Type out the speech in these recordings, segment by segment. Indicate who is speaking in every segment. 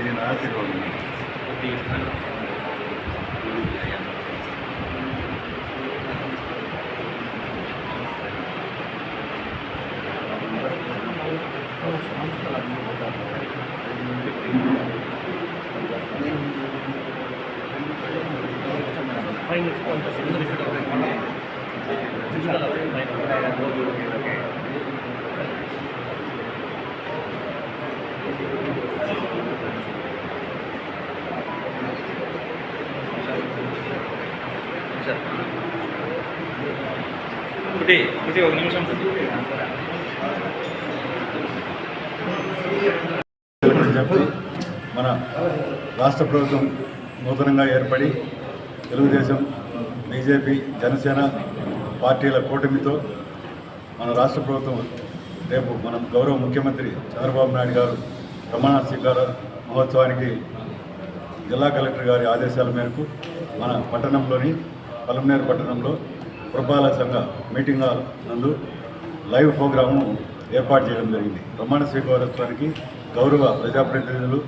Speaker 1: ಏನು ಆಶೀರ್ವಾದ
Speaker 2: final final ఒకటి ఒక నిమిషం
Speaker 1: మన రాష్ట్ర ప్రభుత్వం నూతనంగా ఏర్పడి తెలుగుదేశం బీజేపీ జనసేన పార్టీల కూటమితో మన రాష్ట్ర ప్రభుత్వం రేపు మన గౌరవ ముఖ్యమంత్రి చంద్రబాబు నాయుడు గారు ప్రమాణ స్వీకార మహోత్సవానికి జిల్లా కలెక్టర్ గారి ఆదేశాల మేరకు మన పట్టణంలోని పలమనేరు పట్టణంలో పురపాలక సంఘ మీటింగ్ హాల్ నందు లైవ్ ప్రోగ్రాము ఏర్పాటు చేయడం జరిగింది. ప్రమాణ స్వీకారోత్సవానికి గౌరవ ప్రజాప్రతినిధులు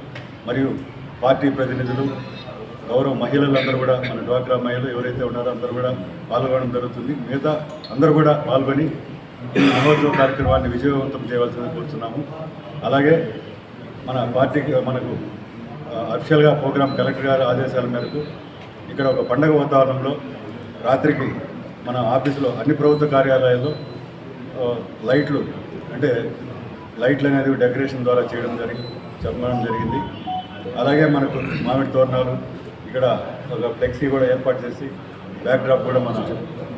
Speaker 1: మరియు పార్టీ ప్రతినిధులు గౌరవ మహిళలందరూ కూడా మన డ్వాక్రా మహిళలు ఎవరైతే ఉన్నారో అందరూ కూడా పాల్గొనడం జరుగుతుంది. మిగతా అందరూ కూడా పాల్గొని ఈ మహోత్సవ కార్యక్రమాన్ని విజయవంతం చేయవలసింది కోరుతున్నాము అలాగే మన పార్టీకి మనకు అఫిషియల్గా ప్రోగ్రాం కలెక్టర్ గారి ఆదేశాల మేరకు ఇక్కడ ఒక పండగ వాతావరణంలో రాత్రికి మన ఆఫీసులో అన్ని ప్రభుత్వ కార్యాలయాల్లో లైట్లు అంటే లైట్లు అనేది డెకరేషన్ ద్వారా చేయడం జరిగింది చెప్పడం జరిగింది. అలాగే మనకు మామిడి తోరణాలు ఇక్కడ ఒక ఫ్లెక్సీ కూడా ఏర్పాటు చేసి బ్యాక్ డ్రాప్ కూడా మన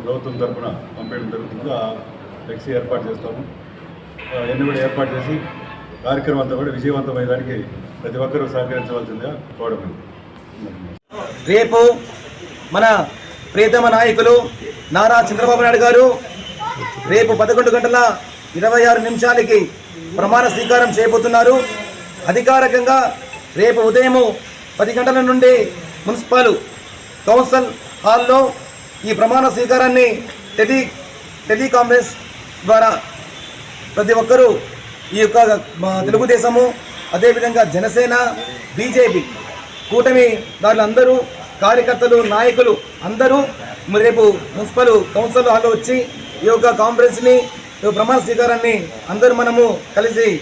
Speaker 1: ప్రభుత్వం తరఫున పంపించడం జరుగుతుంది. ఆ ఫ్లెక్సీ ఏర్పాటు చేస్తాము. ఎన్ని ఇవన్నీ కూడా ఏర్పాటు చేసి కార్యక్రమం అంతా కూడా విజయవంతమయ్యేదానికి ప్రతి ఒక్కరూ సహకరించవలసిందిగా కోవడం
Speaker 3: రేపు మన ప్రియతమ నాయకులు నారా చంద్రబాబు నాయుడు గారు రేపు పదకొండు గంటల ఇరవై ఆరు నిమిషాలకి ప్రమాణ స్వీకారం చేయబోతున్నారు. అధికారికంగా రేపు ఉదయము పది గంటల నుండి మున్సిపల్ కౌన్సిల్ హాల్లో ఈ ప్రమాణ స్వీకారాన్ని టెలి టెలికాన్ఫరెన్స్ ద్వారా ప్రతి ఒక్కరూ ఈ యొక్క తెలుగుదేశము అదేవిధంగా జనసేన బీజేపీ కూటమి దారులందరూ కార్యకర్తలు నాయకులు అందరూ మరి రేపు మున్సిపల్ కౌన్సిల్ హాల్లో వచ్చి ఈ యొక్క కాన్ఫరెన్స్ని ప్రమాణ స్వీకారాన్ని అందరూ మనము కలిసి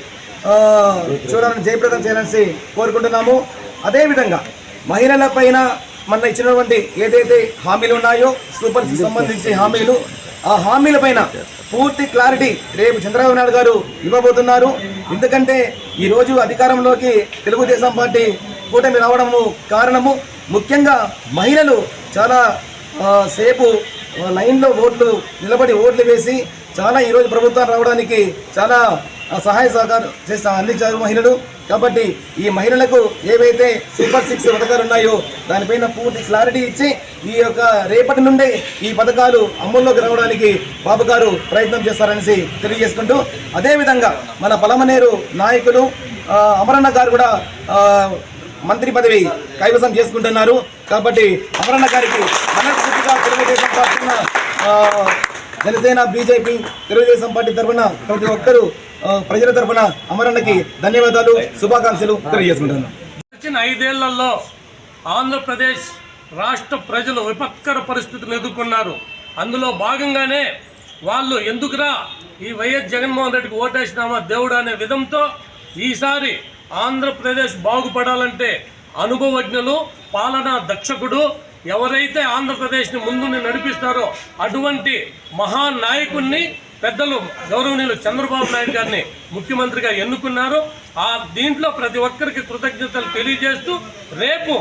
Speaker 3: చూడాలని జయప్రదం చేయాలని కోరుకుంటున్నాము. అదేవిధంగా మహిళల పైన మన ఇచ్చినటువంటి ఏదైతే హామీలు ఉన్నాయో సూపర్ సంబంధించి హామీలు ఆ హామీల పైన పూర్తి క్లారిటీ రేపు చంద్రబాబు నాయుడు గారు ఇవ్వబోతున్నారు. ఎందుకంటే ఈరోజు అధికారంలోకి తెలుగుదేశం పార్టీ కూటమి రావడము కారణము. ముఖ్యంగా మహిళలు చాలా సేపు లైన్లో ఓట్లు నిలబడి ఓట్లు వేసి చాలా ఈరోజు ప్రభుత్వం రావడానికి చాలా సహాయ సహకారం చేస్తా అందించారు మహిళలు. కాబట్టి ఈ మహిళలకు ఏవైతే సూపర్ సిక్స్ పథకాలు ఉన్నాయో దానిపైన పూర్తి క్లారిటీ ఇచ్చి ఈ యొక్క రేపటి నుండే ఈ పథకాలు అమల్లోకి రావడానికి బాబు గారు ప్రయత్నం చేస్తారనేసి తెలియజేసుకుంటూ అదేవిధంగా మన పలమనేరు నాయకులు అమరణ అమరన్న గారు కూడా మంత్రి పదవి కైవసం చేసుకుంటున్నారు. కాబట్టి అమరన్న గారికి మనస్ఫూర్తిగా Telugu Desam party Janasena BJP Telugu Desam party తరఫున ప్రతి ఒక్కరూ ప్రజల తరఫున అమరన్నకి ధన్యవాదాలు శుభాకాంక్షలు తెలియజేసుకుంటున్నాను.
Speaker 4: వచ్చిన ఐదేళ్ళలో ఆంధ్రప్రదేశ్ రాష్ట్ర ప్రజలు విపత్కర పరిస్థితులు ఎదుర్కొన్నారు. అందులో భాగంగానే వాళ్ళు ఎందుకురా ఈ వైఎస్ జగన్మోహన్ రెడ్డికి ఓటేసినామా దేవుడు అనే విధంతో ఈసారి ఆంధ్రప్రదేశ్ బాగుపడాలంటే అనుభవజ్ఞులు పాలనా దక్షకుడు ఎవరైతే ఆంధ్రప్రదేశ్ని ముందుని నడిపిస్తారో అటువంటి మహానాయకుణ్ణి పెద్దలు గౌరవనీయులు చంద్రబాబు నాయుడు గారిని ముఖ్యమంత్రిగా ఎన్నుకున్నారు. ఆ దీంట్లో ప్రతి ఒక్కరికి కృతజ్ఞతలు తెలియజేస్తూ రేపు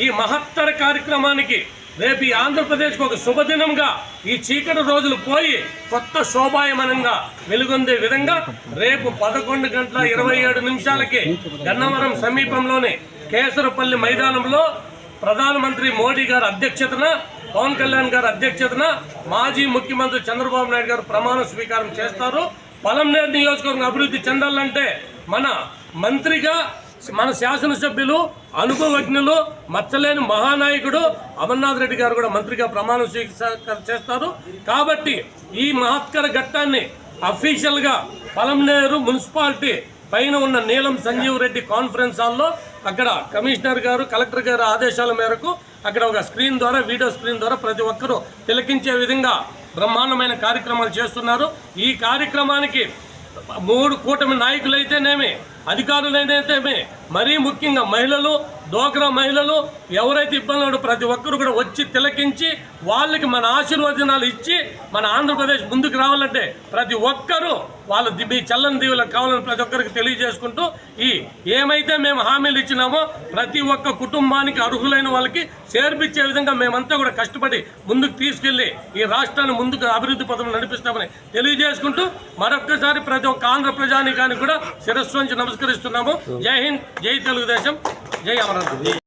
Speaker 4: ఈ మహత్తర కార్యక్రమానికి రేపు ఈ ఆంధ్రప్రదేశ్కు ఒక శుభదినంగా ఈ చీకటి రోజులు పోయి కొత్త శోభాయమనంగా వెలుగొందే విధంగా రేపు పదకొండు గంటల ఇరవై ఏడు నిమిషాలకి గన్నవరం సమీపంలోని కేసరపల్లి మైదానంలో ప్రధానమంత్రి మోడీ గారి అధ్యక్షతన పవన్ కళ్యాణ్ గారి అధ్యక్షతన మాజీ ముఖ్యమంత్రి చంద్రబాబు నాయుడు గారు ప్రమాణ స్వీకారం చేస్తారు. పలంనేరు నియోజకవర్గం అభివృద్ధి చెందాలంటే మన మంత్రిగా మన శాసనసభ్యులు అనుభవజ్ఞులు మచ్చలేని మహానాయకుడు అమర్నాథ్ రెడ్డి గారు కూడా మంత్రిగా ప్రమాణ స్వీకరణ చేస్తారు. కాబట్టి ఈ మహత్కర ఘట్టాన్ని అఫీషియల్గా పలంనేరు మున్సిపాలిటీ పైన ఉన్న నీలం సంజీవ్ రెడ్డి కాన్ఫరెన్స్ హాల్లో అక్కడ కమిషనర్ గారు కలెక్టర్ గారు ఆదేశాల మేరకు అక్కడ ఒక స్క్రీన్ ద్వారా వీడియో స్క్రీన్ ద్వారా ప్రతి ఒక్కరూ తిలకించే విధంగా బ్రహ్మాండమైన కార్యక్రమాలు చేస్తున్నారు. ఈ కార్యక్రమానికి మూడు కూటమి నాయకులైతేనేమి అధికారులైతేనేమి మరీ ముఖ్యంగా మహిళలు డోక్రా మహిళలు ఎవరైతే ఇబ్బంది ప్రతి ఒక్కరు కూడా వచ్చి తిలకించి వాళ్ళకి మన ఆశీర్వచనాలు ఇచ్చి మన ఆంధ్రప్రదేశ్ ముందుకు రావాలంటే ప్రతి ఒక్కరూ వాళ్ళ మీ చల్లని దీవులకు కావాలని ప్రతి ఒక్కరికి తెలియజేసుకుంటూ ఈ ఏమైతే మేము హామీలు ఇచ్చినామో ప్రతి ఒక్క కుటుంబానికి అర్హులైన వాళ్ళకి చేర్పించే విధంగా మేమంతా కూడా కష్టపడి ముందుకు తీసుకెళ్ళి ఈ రాష్ట్రాన్ని ముందుకు అభివృద్ధి పథకం నడిపిస్తామని తెలియజేసుకుంటూ మరొక్కసారి ప్రతి ఒక్క ఆంధ్ర ప్రజానికానికి కూడా శిరస్సు నుంచి నమస్కరిస్తున్నాము. జై హింద్ జై తెలుగుదేశం జై అమరావతి